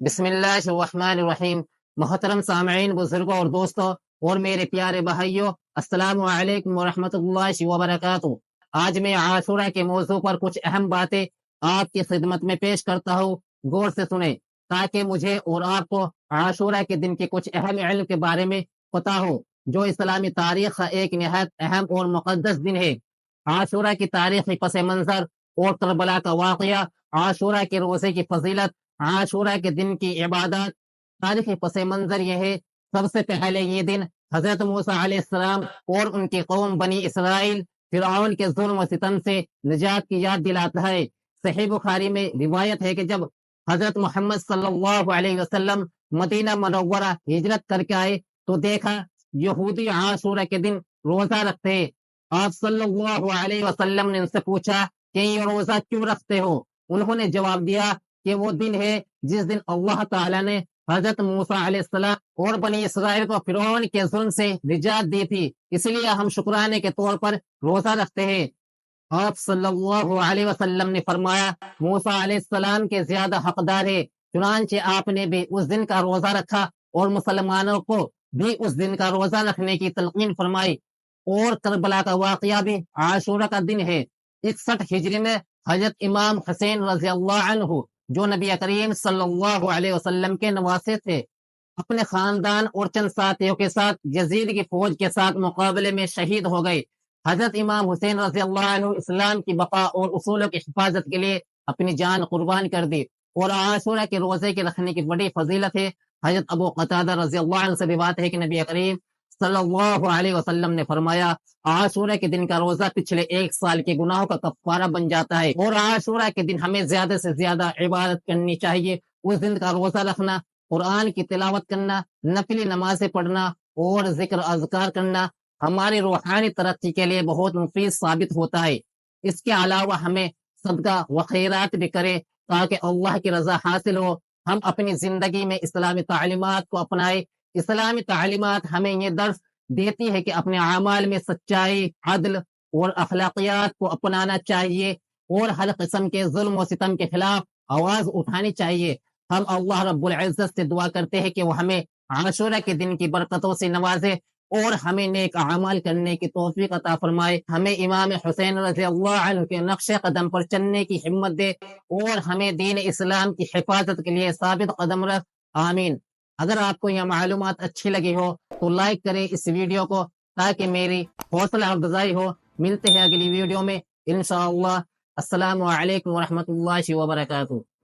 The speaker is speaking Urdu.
بسم اللہ الرحمن الرحیم۔ محترم سامعین، بزرگوں اور دوستوں اور میرے پیارے بھائیوں، السلام علیکم ورحمۃ اللہ وبرکاتہ۔ آج میں عاشورہ کے موضوع پر کچھ اہم باتیں آپ کی خدمت میں پیش کرتا ہوں۔ غور سے سنیں، تاکہ مجھے اور آپ کو عاشورہ کے دن کے کچھ اہم علم کے بارے میں پتا ہو، جو اسلامی تاریخ کا ایک نہایت اہم اور مقدس دن ہے۔ عاشورہ کی تاریخی پس منظر اور کربلا کا واقعہ، عاشورہ کے روزے کی فضیلت عاشورہ کے دن کی عبادت تاریخی پس منظر یہ ہے، سب سے پہلے یہ دن حضرت موسیٰ علیہ السلام اور ان کی قوم بنی اسرائیل فرعون کے ظلم و ستم سے نجات کی یاد دلاتا ہے۔ صحیح بخاری میں روایت ہے کہ جب حضرت محمد صلی اللہ علیہ وسلم مدینہ منورہ ہجرت کر کے آئے تو دیکھا یہودی عاشورہ کے دن روزہ رکھتے آپ صلی اللہ علیہ وسلم نے ان سے پوچھا کہ یہ روزہ کیوں رکھتے ہو؟ انہوں نے جواب دیا کہ وہ دن ہے جس دن اللہ تعالیٰ نے حضرت موسیٰ علیہ السلام اور بنی اسرائیل کو فرعون کے ظلم سے نجات دی تھی۔ اس لیے ہم شکرانے کے طور پر روزہ رکھتے ہیں۔ آپ صلی اللہ علیہ وسلم نے فرمایا، موسیٰ علیہ السلام کے زیادہ حقدار ہے، چنانچہ آپ نے بھی اس دن کا روزہ رکھا اور مسلمانوں کو بھی اس دن کا روزہ رکھنے کی تلقین فرمائی۔ اور کربلا کا واقعہ بھی عاشورہ کا دن ہے۔ اکسٹھ ہجری میں حضرت امام حسین رضی اللہ عنہ جو نبی کریم صلی اللہ علیہ وسلم کے نواسے تھے، اپنے خاندان اور چند ساتھیوں کے ساتھ یزید کی فوج کے ساتھ مقابلے میں شہید ہو گئے۔ حضرت امام حسین رضی اللہ عنہ اسلام کی بقا اور اصولوں کی حفاظت کے لیے اپنی جان قربان کر دی۔ اور عاشورہ کے روزے کے رکھنے کی بڑی فضیلت ہے۔ حضرت ابو قطادہ رضی اللہ عنہ سے بھی بات ہے کہ نبی کریم صلی اللہ علیہ وسلم نے فرمایا عاشورہ کے دن کا روزہ پچھلے ایک سال کے گناہوں کا کفارہ بن جاتا ہے اور عاشورہ کے دن ہمیں زیادہ سے زیادہ عبادت کرنی چاہیے، اس دن کا روزہ رکھنا، قرآن کی تلاوت کرنا نفلی نمازیں پڑھنا اور ذکر اذکار کرنا ہماری روحانی ترقی کے لیے بہت مفید ثابت ہوتا ہے۔ اس کے علاوہ ہمیں صدقہ و خیرات بھی کرے تاکہ اللہ کی رضا حاصل ہو۔ ہم اپنی زندگی میں اسلامی تعلیمات کو اپنائے اسلامی تعلیمات ہمیں یہ درس دیتی ہے کہ اپنے اعمال میں سچائی، عدل اور اخلاقیات کو اپنانا چاہیے اور ہر قسم کے ظلم و ستم کے خلاف آواز اٹھانی چاہیے۔ ہم اللہ رب العزت سے دعا کرتے ہیں کہ وہ ہمیں عاشورہ کے دن کی برکتوں سے نوازے اور ہمیں نیک اعمال کرنے کی توفیق عطا فرمائے۔ ہمیں امام حسین رضی اللہ عنہ کے نقش قدم پر چلنے کی ہمت دے اور ہمیں دین اسلام کی حفاظت کے لیے ثابت قدم رکھ۔ آمین۔ اگر آپ کو یہ معلومات اچھی لگی ہو تو لائک کریں اس ویڈیو کو تاکہ میری حوصلہ افزائی ہو۔ ملتے ہیں اگلی ویڈیو میں۔ انشاءاللہ۔ السلام علیکم ورحمۃ اللہ وبرکاتہ۔